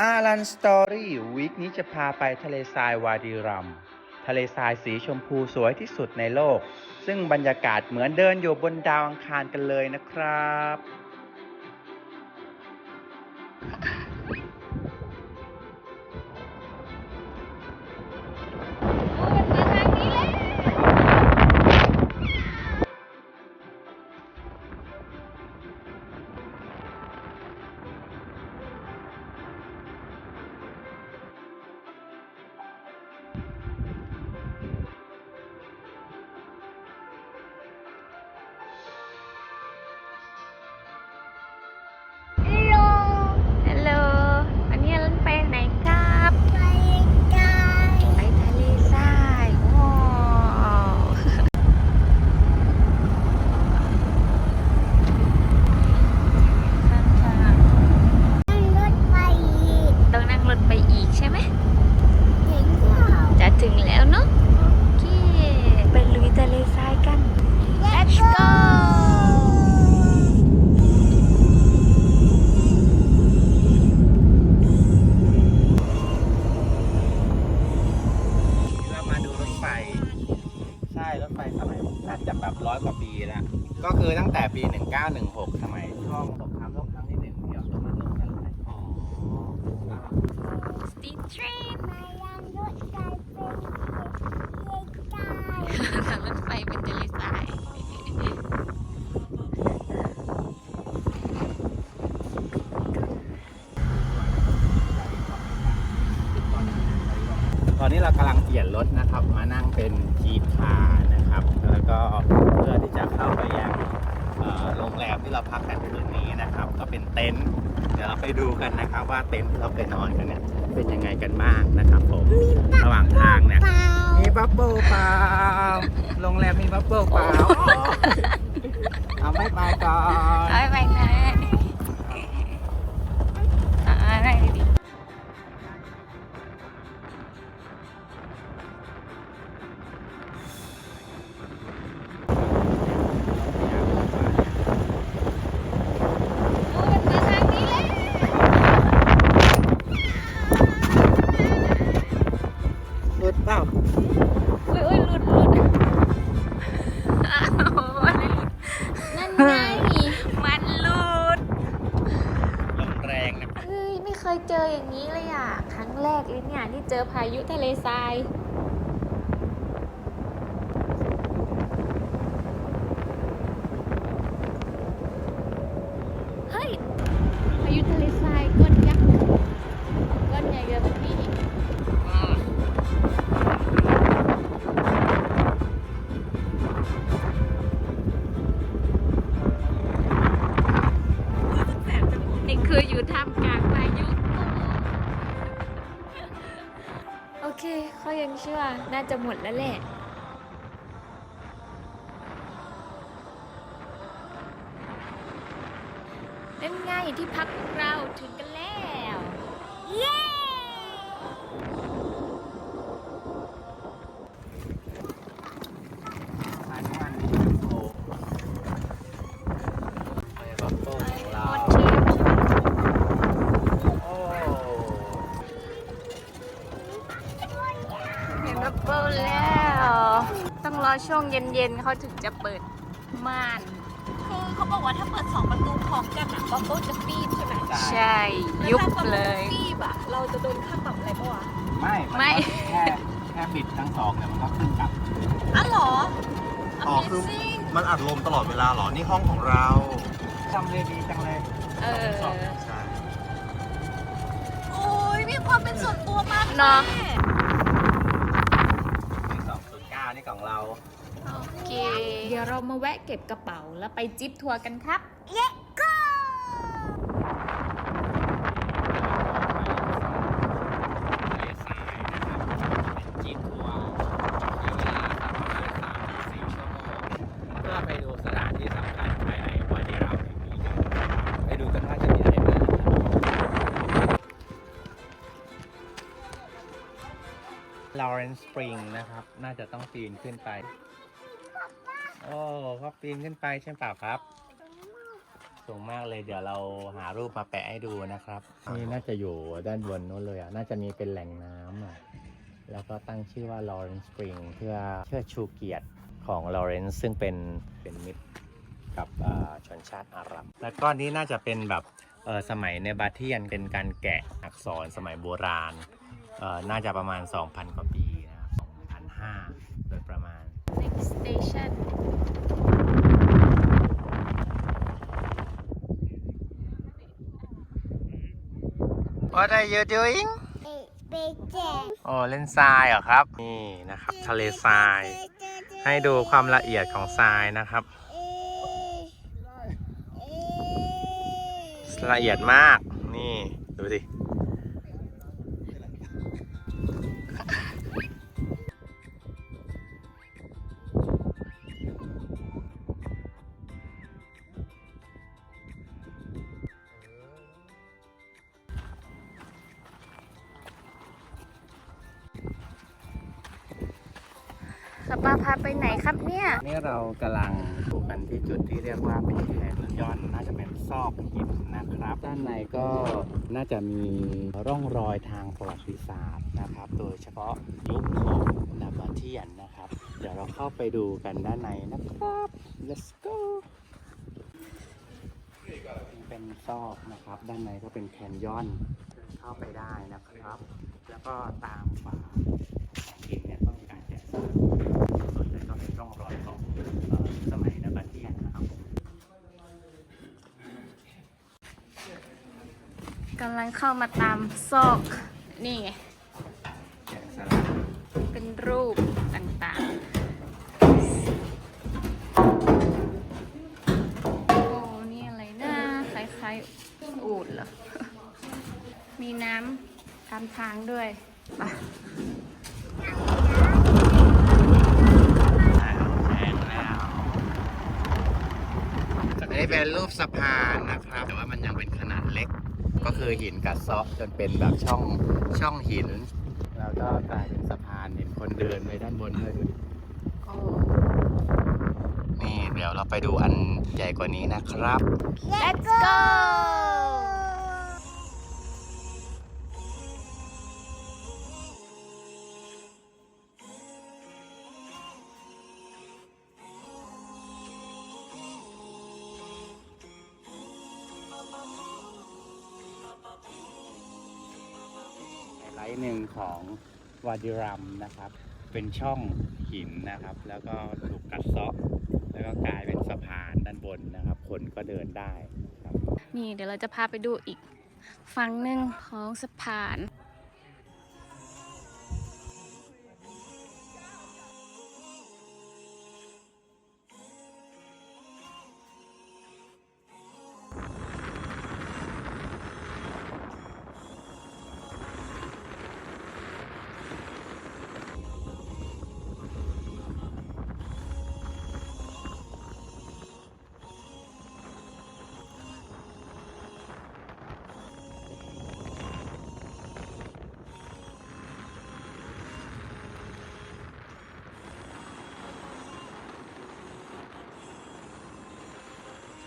อารันสตอรี่วีคนี้จะพาไปทะเลทรายวาดีรัม ทะเลทรายสีชมพูสวยที่สุดในโลก ซึ่งบรรยากาศเหมือนเดินอยู่บนดาวอังคารกันเลยนะครับ Steam train รถไฟเป็นทะเลทรายตอนนี้เรากำลังเปลี่ยนรถนะครับ มานั่งเป็นจีพานะครับ แล้วก็เพื่อที่จะเข้าไปยัง โรงแรมที่เราพักกันคืนนี้นะครับ ก็เป็นเต็นท์เดี๋ยวเราไปดูกันนะครับ ว่าเต็นท์ที่เราไปนอนกันเนี่ยเป็นยังไงกันบ้างนะครับผมระหว่างทางเนี่ยมีบับเบิ้ลเปล่าโรงแรมมีบับเบิ้ลเปล่าเอาไม่ไปก่อนเอาไปไหนอะ เปล่าอุ้ยอุ้ยหลุดหลุดอ้าวอะไรหลุดนั่นไงมันหลุดลมแรงนะเฮ้ยไม่เคยเจออย่างนี้เลยอะ ครั้งแรกเลยเนี่ยที่เจอพายุทะเลทราย เคเขายังเชื่อ น่าจะหมดแล้วแหละนั่นไงที่พักของเราถึงกันแล้ว เย้ทานมันโอ้ไปบับเบิ้ลของเรา โอเค ช่วงเย็นๆเขาถึงจะเปิดม่าน คือเขาบอกว่าถ้าเปิดสองประตูพร้อมกันอะบับเบิ้ลจะฟีบใช่ไหมใช่ ยุบเลยฟีบอะเราจะโดนค่าปรับอะไรปะวะ ไม่ไม่นก็แค่แค่ปิดทั้งสองเนี่ยมันก็ขึ้นกลับ อ๋อเหรอ อ๋อคือ Amazing มันอัดลมตลอดเวลาเหรอ นี่ห้องของเรา จำเลยดีจังเลยเออ ใช่ โอ้ยมีความเป็นส่วนตัวมากเนอะ แม่มีสองศูนย์เก้านี่ ของเรา โอเค เดี๋ยวเรามาแวะเก็บกระเป๋าแล้วไปจิ๊บทัวร์กันครับท ลอเรนซ์สปริงนะครับ น่าจะต้องปีนขึ้นไป โอ้เขาปีนขึ้นไปใช่เปล่าครับ สูงมากเลยเดี๋ยวเราหารูปมาแปะให้ดูนะครับ นี่น่าจะอยู่ด้านบนนู้นเลยอะ น่าจะมีเป็นแหล่งน้ำอะ แล้วก็ตั้งชื่อว่า Lawrence Spring เพื่อเพื่อชูเกียรติของ Lawrence ซึ่งเป็นเป็นมิตรกับอ่าชนชาติอาหรับ แล้วก็นี้น่าจะเป็นแบบเออสมัยในบาเทียนเป็นการแกะอักษรสมัยโบราณเอ่อ น่าจะประมาณ 2,000 กว่าปีนะครับ2,500โดยประมาณ next station What are you doing โอ้เล่นทรายเหรอครับ นี่นะครับ ทะเลทราย ให้ดูความละเอียดของทรายนะครับ ละเอียดมาก นี่ ดูสิ พาไปไหนครับเนี่ย นี่เรากำลังอยู่กันที่จุดที่เรียกว่าเป็นแคนยอนน่าจะเป็นซอกหินนะครับ ด้านในก็น่าจะมีร่องรอยทางประวัติศาสตร์นะครับ โดยเฉพาะยุคของนาบาเทียนนะครับ เดี๋ยวเราเข้าไปดูกันด้านในนะครับ let's go เป็นซอกนะครับ ด้านในก็เป็นแคนยอนเข้าไปได้นะครับ แล้วก็ตามฝาของหินเนี่ยก็มีการแกะสลัก ส่วนใหญ่ก็เป็นร่องรอยของเอ่อสมัยนาบาเทียนนะครับผม กำลังเข้ามาตามซอก นี่ไง เป็นรูปต่างๆ โอ้ นี่อะไรนะคล้ายๆ อูดเหรอ มีน้ำตามทางด้วยไปแห้งแล้วอันนี้เป็นรูปสะพานนะครับ แต่ว่ามันยังเป็นขนาดเล็ก ก็คือหินกัดเซาะจนเป็นแบบช่องช่องหิน แล้วก็กลายเป็นสะพานเห็นคนเดินไปด้านบนด้วยดูดิโอ้นี่เดี๋ยวเราไปดูอันใหญ่กว่านี้นะครับ let's go ไฮไลท์หนึ่งของวาดิรัมนะครับ เป็นช่องหินนะครับ แล้วก็ถูกกัดเซาะแล้วก็กลายเป็นสะพานด้านบนนะครับ คนก็เดินได้ครับ นี่เดี๋ยวเราจะพาไปดูอีกฝั่งหนึ่งของสะพาน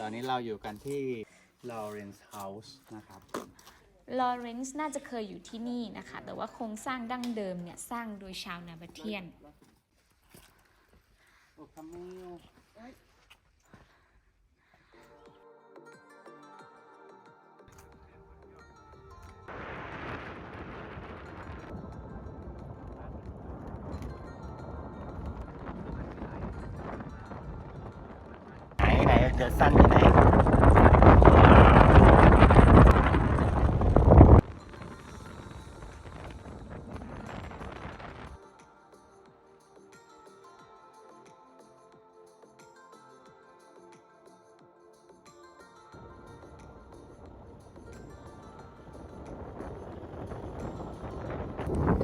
ตอนนี้เราอยู่กันที่ Lawrence House นะครับ ลอเรนซ์น่าจะเคยอยู่ที่นี่นะคะ แต่ว่าโครงสร้างดั้งเดิมเนี่ยสร้างโดยชาวนาบาเทียน โอ้คาเมล ไหนไหนเดอะซันที่ไหน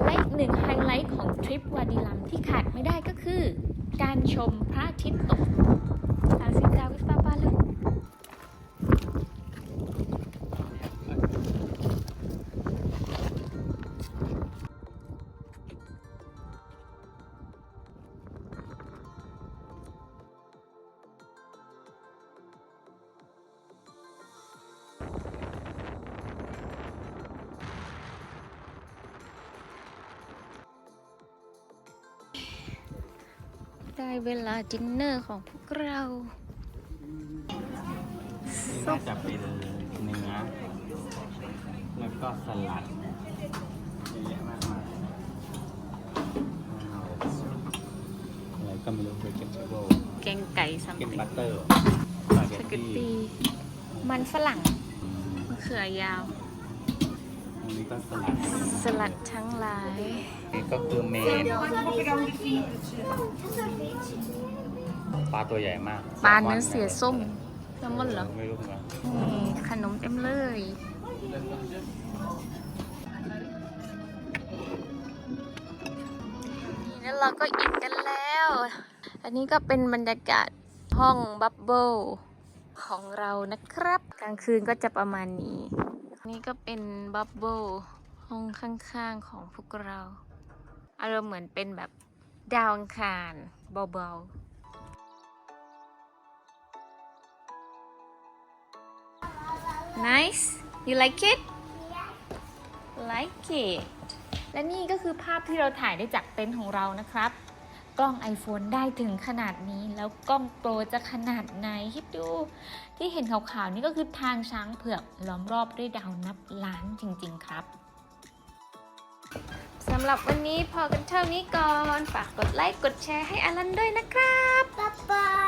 และอีกหนึ่งไฮไลท์ของทริปวาดีลัมที่ขาดไม่ได้ก็คือ การชมพระอาทิตย์ตก อาซิด ได้เวลาดินเนอร์ของพวกเรานี่น่าจะเป็นเนื้อแล้วก็สลัดเยอะแยะมากมายว้าวอะไรก็ไม่รู้เบเกนเทเบิลแกงไก่ซัมเก็นติงบัตเตอร์สสปาเกเกตตตี้ตี้มันฝรั่งมะเขือยาว อันนี้ก็สลัดสลัดทั้งหลายนี่ก็คือเมนปลาตัวใหญ่มากปลาเนื้อเสียส้มแซลมอนเหรอไม่รู้เหมือนกันนี่ขนมเต็มเลยนี่แล้วเราก็อิ่มกันแล้ว อันนี้ก็เป็นบรรยากาศห้องบับเบิลของเรานะครับ กลางคืนก็จะประมาณนี้ นี่ก็เป็นบับเบิลห้องข้างๆของพวกเรา อารมณ์เหมือนเป็นแบบดาวอังคารเบาๆ Nice you like it like it และนี่ก็คือภาพที่เราถ่ายได้จากเต็นท์ของเรานะครับ กล้อง iPhone ได้ถึงขนาดนี้ แล้วกล้องโปรจะขนาดไหนคิดดู ที่เห็นขาวๆนี่ก็คือทางช้างเผือกล้อมรอบด้วยดาวนับล้านจริงๆครับสำหรับวันนี้พอกันเท่านี้ก่อน ฝากกดไลค์ กดแชร์ให้อลันด้วยนะครับ บ๊ายบาย